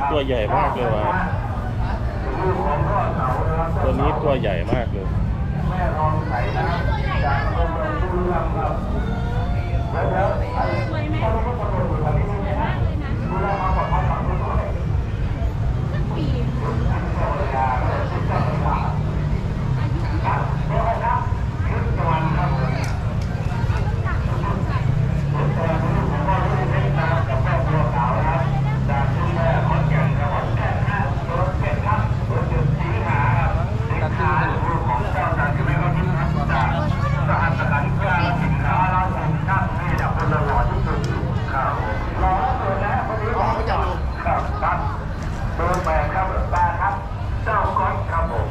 ตัวนี้ตัวใหญ่มากเลยว่ะตัวนี้ตัวใหญ่มากเลยแม่รองไข่นะจากอำเภอเมืองบุรีรัมย์ครับแล้วแล้วไอ้พ่อรู้ว่าคนอยู่แถวนี้ใช่ไหมฮะดูแลความปลอดภัยของทุกคน ครับครับเบอร์แปดครับแปดครับ เจ้าก้อนครับผม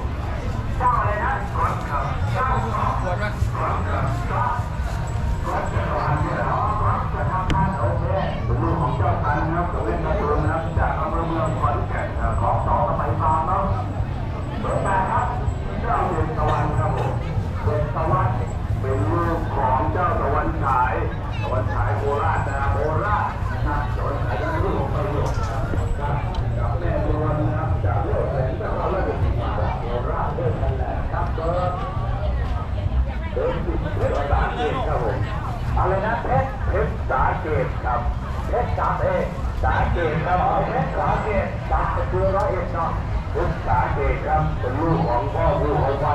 เจ้าอะไรนะก้อนครับเจ้าก้อนก้อนก้อนครับก้อนก้อนจะทำเนี่ยเหรอก้อนจะทำงานโอเคเป็นลูกของเจ้าตันครับตัวเล่นกระตุ้นนะครับจากอำเภอเมืองขอนแก่นครับของต่อกันไปฟาร์มเนาะเบอร์แปดครับ เจ้าเด่นตะวันครับผมเด่นตะวันเป็นลูกของเจ้าตะวันฉายตะวันฉายโคราชนะโคราชนะครับตะวันฉายเป็นลูกของประโยชน์นะครับกับแม่ดวงนะครับจากโลกแสงจากเราและเป็นจากโคราชด้วยกันแหละครับเบอร์เบอร์สิบเบอร์สาเกตครับผมอะไรนะเพชรเพชรสาเกตครับ เพชรสามเอกสาเกตครับเอาเพชรสามเกตจากตัวร้อยเอ็ดเนาะพุทธาเกตครับเป็นลูกของพ่อผู้เอาไว้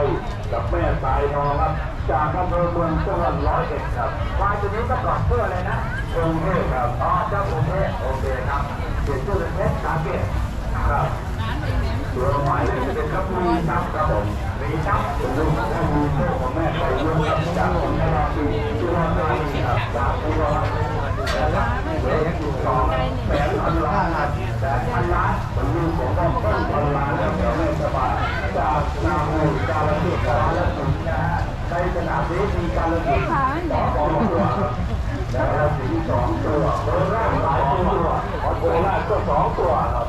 กับแม่สายทองครับ จากอำเภอเมืองจังหวัดร้อยเอ็ดครับควายตัวนี้ก็กอดเพื่ออะไรนะกรุงเทพครับอ๋อเจ้ากรุงเทพโอเคครับเปลี่ยนชื่อเป็นเพชรสาเกตครับตัวหมายเลขเป็นครับมีจับครับผมมีจับเป็นลูกของพ่อมีโชคของแม่ไปเรื่องครับจากคนที่เราดูตัวเราครับจากตัวเรานะครับเลขที่สองแสนพันล้านแสนพันล้านเป็นลูกของพ่อเปิ้ลพันล้านแล้วเดี๋ยวแม่สบายจากนาหูกาลสินธุ์กาลสินธุ์นะฮะในขณะนี้มีกาลสินธุ์สองตัวแล้วสิงห์สองตัวโคราชหลายตัวโคราชก็สองตัวครับ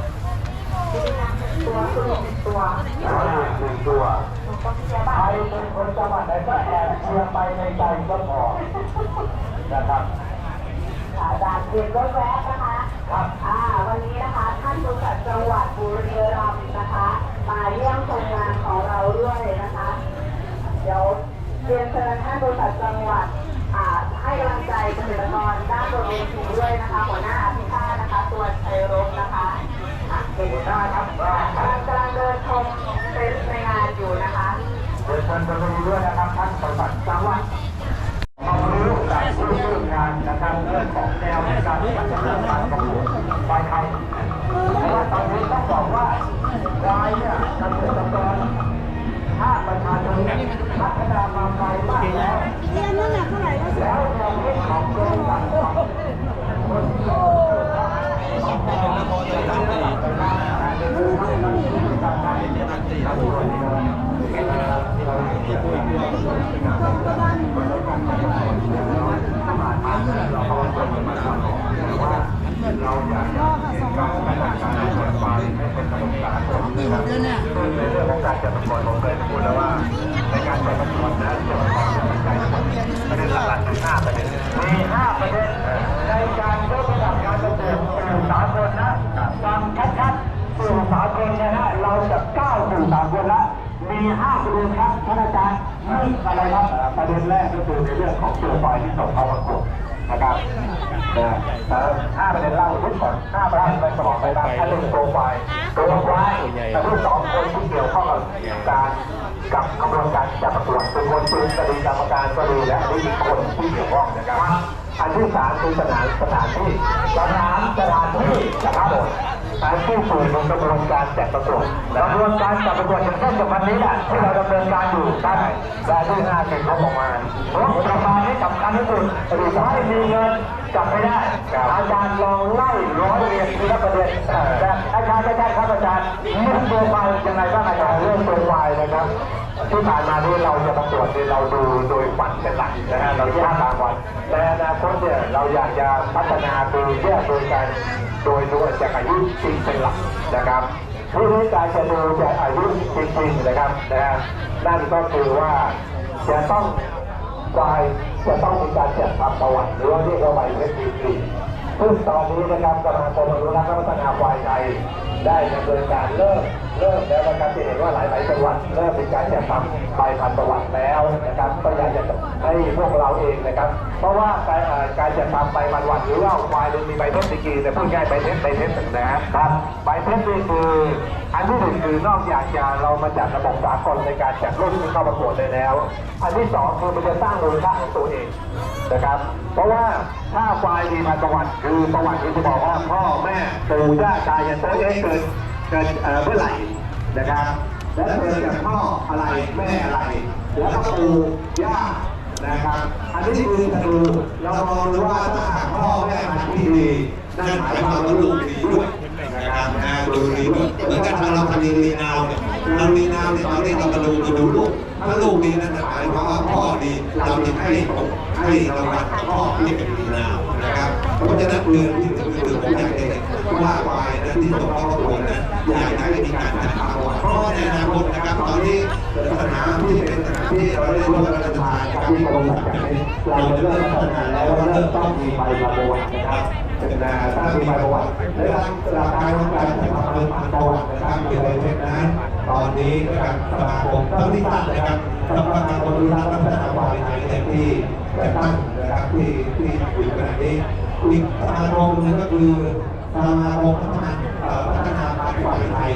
ตัวตัวตัวตัวหนึ่งตัวใครเป็นคนจังหวัดไหนก็แอบเชียร์ไปในใจก็พอนะครับค่ะจากเขตรถแวะนะคะครับอ่าวันนี้นะคะท่านผู้จัดจังหวัดบุรีรัมย์นะคะ มาเยี่ยมชมงานของเราด้วยนะคะ เดี๋ยวเรียนเชิญท่านผู้จัดจังหวัดอ่าให้กำลังใจเกษตรกรด้านบนเวทีด้วยนะคะ ด้วยนะครับท่านปฏิบัติจังหวัดความรู้จากผู้เชี่ยวชานนะครับเรื่องของแนวในการที่จะเริ่มการประกวดไปไทยเพราะว่าตอนนี้ต้องบอกว่าควายเนี่ยเกษตรกรภาประชาชนเนี่ยพัฒนามาไกลมากแล้ว เรียนนั่นแหละเท่าไหร่แล้ว แล้วเราเรื่องของกรมการขนส่ง เราอยากจะเห็นการพัฒนาการเปิดไฟให้เป็นระบบสากล นะครับในเรื่องของการจัดประกวดผมเคยพูดแล้วว่า ในการจัดประกวดนะจะมีความสนใจทั้งหมดประเด็นหลักๆคือห้าประเด็นมีห้าประเด็นในการยกระดับการประกวดสู่สากลนะฟังชัดๆสู่สากลนะฮะเราจะก้าวสู่สากลละมีห้าประเด็นครับท่านอาจารย์หนึ่งอะไรครับประเด็นแรกก็คือในเรื่องของตัวไฟที่ส่งเข้าประกวดนะครับ ห้าประเด็นเล่าทุกคนห้าประเด็นไปสมองไปตามท่านเรื่องโปรไฟล์โปรไฟล์แต่ผู้สองคนที่เกี่ยวข้องกับการกับกระบวนการจัดประกวดเป็นคนปืนคดีกรรมการก็ดีและนี่อีคนที่เกี่ยวข้องนะครับอันที่สามคือสถานสถานที่สถานสถานที่นะครับผมการที่สู่ในกระบวนการจัดประกวดกระบวนการจัดประกวดอย่างเช่นกับวันนี้แหละที่เราดำเนินการอยู่ได้ ได้ที่ห้าสิบงบประมาณงบประมาณที่สำคัญที่สุดหรือไม่มีเงินจับไม่ได้ อาจารย์ลองไล่ร้อยเรียงทีละประเด็นแต่อาจารย์ไม่ใช่ครับอาจารย์เรื่องตัวไฟยังไงบ้างอาจารย์เรื่องตัวไฟนะครับที่ผ่านมาที่เราจะประกวดเนี่ยเราดูโดยฝันเป็นหลักนะฮะเราแยกตามวันแต่อนาคตเนี่ยเราอยากจะพัฒนาโดยแยกโดยการโดยดูจากอายุจริงเป็นหลักนะครับ วิธีการจะดูจาอายุจริงๆนะครับนะฮะนั่นก็คือว่าจะต้องควายจะต้องมีการจัดทำประวัติหรือว่าเรียกว่าใบเพชรดีซึ่งตอนนี้นะครับสมาคมอนุรักษ์และพัฒนาควายไทย ได้ดำเนินการเริ่มเริ่มแล้วนะครับจะเห็นว่าหลาย ๆ จังหวัดเริ่มมีการจัดทำใบพันธุ์ประวัติแล้วนะครับก็อยากจะให้พวกเราเองนะครับ เพราะว่าการเอ่อการจัดทำใบพันธุ์ประวัติหรือว่าควายมันมีใบเทสดีกรีแต่พูดง่ายใบเทสใบเทสนะครับใบเทสนี่คืออันที่หนึ่งคือนอกจากจะเรามาจัดระบบสากลในการจัดรุ่นที่เข้าประกวดได้แล้ว อันที่สองคือมันจะสร้างมูลค่าของตัวเองนะครับ เพราะว่าถ้าควายมีพันธุ์ประวัติคือประวัติที่จะบอกว่าพ่อแม่ปู่ย่าตายายตัวเองเกิดเกิดเมื่อไหร่นะครับแล้วเกิดจากพ่ออะไรแม่อะไรแล้วก็ปู่ย่านะครับอันนี้คือจะดูเรามองดูว่าถ้าหากพ่อแม่พันที่ดีนั่นหมายความว่าลูกดีด้วยนะครับนะดูดีด้วยเหมือนกับทางเราทำดีลีนาวเนี่ย เราลีนาเนี่ยตอนนี้เรามาดูมาดูลูกถ้าลูกดีนั่นหมายความว่าพ่อดีเราจะให้ให้รางวัลพ่อที่เป็นลีนานะครับเพราะฉะนั้นเรื่องที่ถึงคือผมอยากจะเห็นว่าควายนะที่ตกเข้าประกวดนะอยากให้มีการจัดทำประวัติเพราะในอนาคตนะครับตอนนี้สนามที่เป็นสนามที่เราได้ร่วมกันทำการที่กรมสัตว์อย่างนี้เราจะเริ่มพัฒนาแล้วก็เริ่มต้องมีใบประวัตินะครับ เป็นนาถ้ามีประวัติในหลักหลักการของการจัดทำใบประวัตินะครับมีใบเพชรนั้นตอนนี้นะครับสมาคมเท่าที่ทราบนะครับสมาคมรู้รักและพัฒนาควายไทยเนี่ที่จะตั้งนะครับที่ที่อยู่ขณะนี้อีกสมาคมนึงก็คือสมาคมพัฒนาพัฒนาควายไทย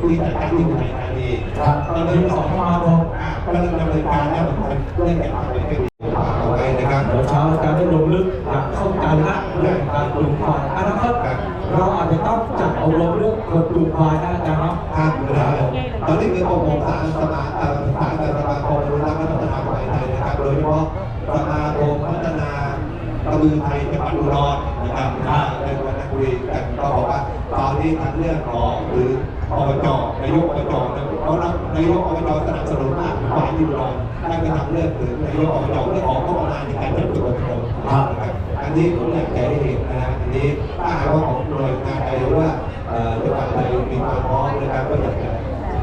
ที่จะตั้งที่อุทัยนี้ครับตอนนี้สองสมาคมก็เริ่มดำเนินการแล้วเหมือนกันเรื่องการทำเป็นให้ดีฝากเอา ไว้นะครับเดี๋ยวเช้าอาจารได้ลงลึกอย่างเข้าใจละเรื่องการปลูกควายอนาคตเราอาจจะต้องจัดอบรมเรื่องคนปลูกควายนะอาจารย์เนาะครับครับตอนนี้คือองค์องค์การสมาสารสมาคมอนุรักษ์และพัฒนาควายไทยนะครับ โดยเฉพาะสมาคมพัฒนากระบือไทยจังหวัดอุดรนะครับในวันนั้นคุยกันก็บอกว่าตอนนี้ทางเรื่องของหรือ อบจนายกอบจนี่ยเขารับนายกอบจสนับสนุนมากควายที่รอุดรได้ไปทำเรื่องถึงนายกอบจเรื่อองงบประมาณในการจัดการอบรมครับอันนี้ผมอยากจะให้เห็นนะอันนี้ถ้าหากว่าของหน่วยงานใดหรือว่าจังหวัดใดมีความพร้อมนะครับก็อยากจะ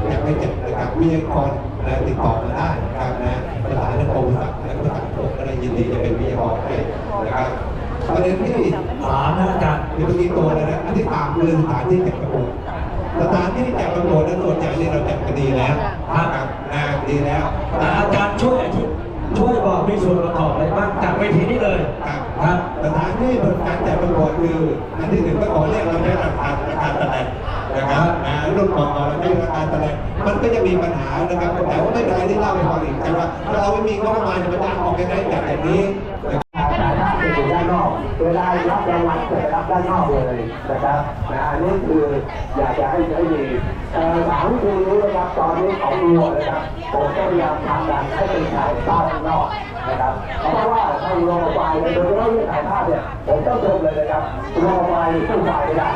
อยากให้จัดนะครับวิทยากรนะติดต่อมาได้นะครับนะสถานกรมสัตว์และก็สัตว์โลกก็ได้ยินดีจะเป็นวิทยากรให้นะครับประเด็นที่ถามนะอาจารย์มีเมื่อกี้ตัวเลยนะอันที่สามคือสถานที่จัดประก สถานที่จัดประกวดนั้นส่วนใหญ่เนี่ยเราจัดกันดีแล้วนะครับนะดีแล้วแต่อาจารย์ช่วยอธิช่วยบอกมีส่วนประกอบอะไรบ้างจากเวทีนี้เลยครับครับสถานที่เป็นการจัดประกวดคืออันที่หนึ่งก็ขอเรียกเราใช้ราคาราคาแสดงนะครับนะรุ่นก่อนเราใช้ราคาแสดงมันก็จะมีปัญหานะครับแต่ว่าไม่เป็นไรที่เล่าให้ฟังอีกแต่ว่าถ้าเราไม่มีงบประมาณจะมาจ้างออกกันได้แบบอย่างนี้อยู่ด้านนอกเวลารับรางวัลจะรับ ด้านนอกเลยนะครับนะอันนี้คืออยากจะให้ให้มีเอ่อสามทีนี้นะครับตอนนี้ของรัวนะครับผมก็พยายามทำการให้เป็นถ่ายภาพข้างนอกนะครับเพราะว่าถ้ารัวไฟโดยเฉพาะเรื่องถ่ายภาพเนี่ยผมต้องชมเลยนะครับรัวไฟสู้ไฟไม่ได้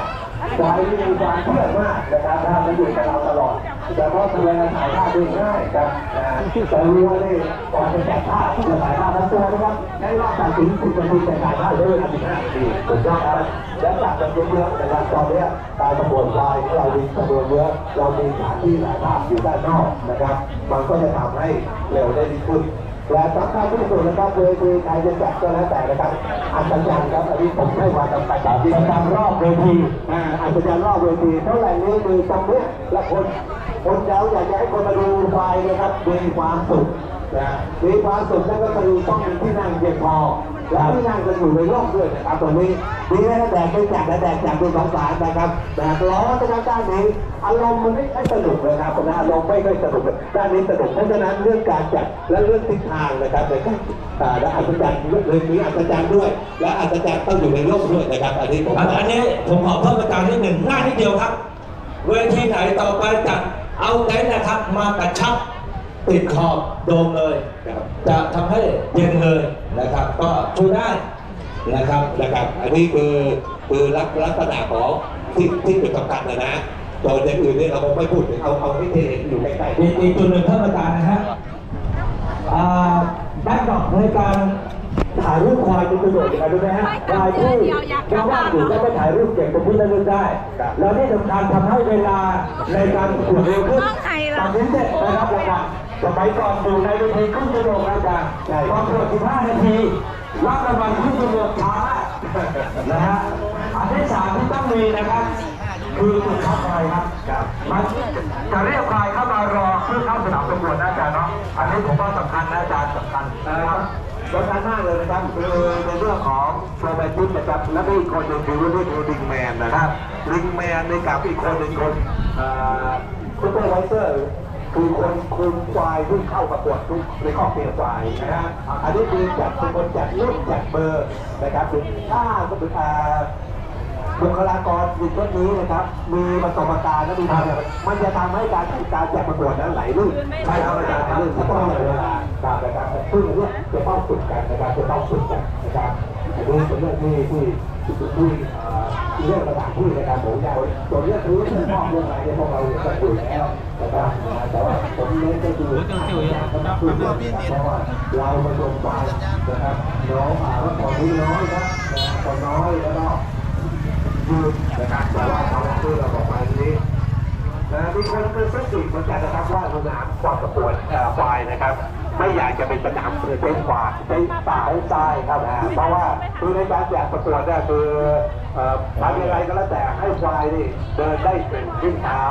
ไฟมีความเชื่อมากนะครับถ้ามันอยู่กับเราตลอด แต่เพราะตัวถ่ายภาพด้ง่ายครับนะแต่รัวนี่ก่อนจะจัดภาพจะถ่ายภาพทั้งตัวนะครับใช้รอบตัดสินสิบนาทีแต่ถ่ายภาพด้เวลาสิบห้านาทีสุดยอดครับแล้วจัดกันเยอะๆนะครับตอนเนี้ยการปรวดไฟของเรามีจำนวนเยอะเรามีสถานที่ถ่ายภาพอยู่ด้านนอกนะครับ มันก็จะทำให้เร็วได้ดีขึ้นและสำคัญที่สุดนะครับเวทีใครจะจัดก็แล้วแต่นะครับอัศจรรย์ครับอันนี้ผมให้ความสำคัญอัศจรรย์รอบเวทีอ่าอัศจรรย์รอบเวทีเท่าไหร่นี้คือตรงเนี้ยละคน คนเราอยากจะให้คนมาดูไฟนะครับมีความสุขนะมีความสุขนั่นก็คือต้องมีที่นั่งเพียงพอและที่นั่งกันอยู่ในร่มด้วยนะครับตรงนี้ดีนะแดดไม่จัดและแดดจัดดูสงสารนะครับแดดร้อนนะครับด้านนี้อารมณ์มันไม่ค่อยสนุกเลยครับนะอารมณ์ไม่ค่อยสนุกเลยด้านนี้สนุกเพราะฉะนั้นเรื่องการจัดและเรื่องทิศทางนะครับในการอ่าและอัศจรรย์เลยมีอัศจรรย์ด้วย และอัศจรรย์ต้องอยู่ในร่มด้วยนะครับอันนี้ผมอันอันนี้ผมขอเพิ่มอาจารย์นิดหนึ่งง่ายนิดเดียวครับเวทีไหนต่อไปจัด เอาเต็นท์นะครับมากระชับติดขอบโดมเลยจะทำให้เย็นเลยนะครับ ก็ช่วยได้นะครับนะครับอันนี้คือคือลักลักษณะของที่ที่เป็นสำคัญนะนะตัวอย่างอื่นเนี่ยเราคงไม่พูดถึงเอาเอาที่เห็นอยู่ใกล้ๆ อีกอีกจุดหนึ่งท่านอาจารย์นะฮะอ่าแบ็คดรอปในการ ถ่ายรูปควายเป็นประโยชน์ยังไงรู้ไหมฮะควายที่ยังว่างอยู่ก็ไปถ่ายรูปเก็บเป็นที่ระลึกได้ แล้วที่สำคัญทำให้เวลาในการประกวดเร็วขึ้นต้องใครล่ะตอนนี้เสร็จนะครับรางวัลสมัยก่อนอยู่ในเวทีครึ่งชั่วโมงนะอาจารย์ใช่ตอนประกวด15นาทีรับรางวัลครึ่งชั่วโมงช้านะฮะต้องมีนะครับคือจุดเข้าควายครับมันจะเรียกควายเข้ามารอเพื่อเข้าสนามประกวดนะอาจารย์เนาะ อันนี้ผมว่าสำคัญนะอาจารย์สำคัญนะครับ สำคัญมากเลยนะครับคือในเรื่องของโปรแมนติสนะครับและอีกคนหนึ่งคือเรื่องลิงแมนนะครับริงแมนในกับอีกคนหนึ่งคนซูเปอร์ไวเซอร์คือคนคุมควายที่เข้าประกวดทุกในข้อเปลี่ยนควายนะฮะอันนี้คือจัดเป็นคนจัดรุ่นจัดเบอร์นะครับถ้าก็เป็นอ่า บุคลากรในชุดนี้นะครับ มีประสบการณ์และมีความมันจะทำให้การการจัดประกวดนั้นไหลลื่นใช่ครับอาจารย์ลื่นที่ต้องเวลาครับนะครับซึ่งเนี่ยจะต้องฝึกกันนะครับจะต้องฝึกกันนะครับอันนี้เป็นเรื่องที่ที่ที่เรื่องสถานที่ในะครับผมอยากตัวเรื่องรู้เรื่องมอบเรื่องอะไรเนี่ยพวกเราเนี่ยก็คุยแล้วนะครับแต่ว่าผมเน้นก็คืออยากจะมาคุยกันเพราะว่าเรามาลงไปนะครับน้องอ่าว่าตอนนี้น้อยนะตอนน้อยแล้วก็ ยืนนะครับแต่ว่าเขาคือเราบอกไปนี้นะมีคนเป็นเส้นติเหมือนกันนะครับว่าสนามความประกวดควายนะครับ ไม่อยากจะเป็นสนามเป็นกวาเป็นสาให้ทรายครับนะเพราะว่าคือในการแจกประกวดเนี่ยคือทำยังไงก็แล้วแต่ให้ควายนี่เดินได้เป็นขึ้นเท้า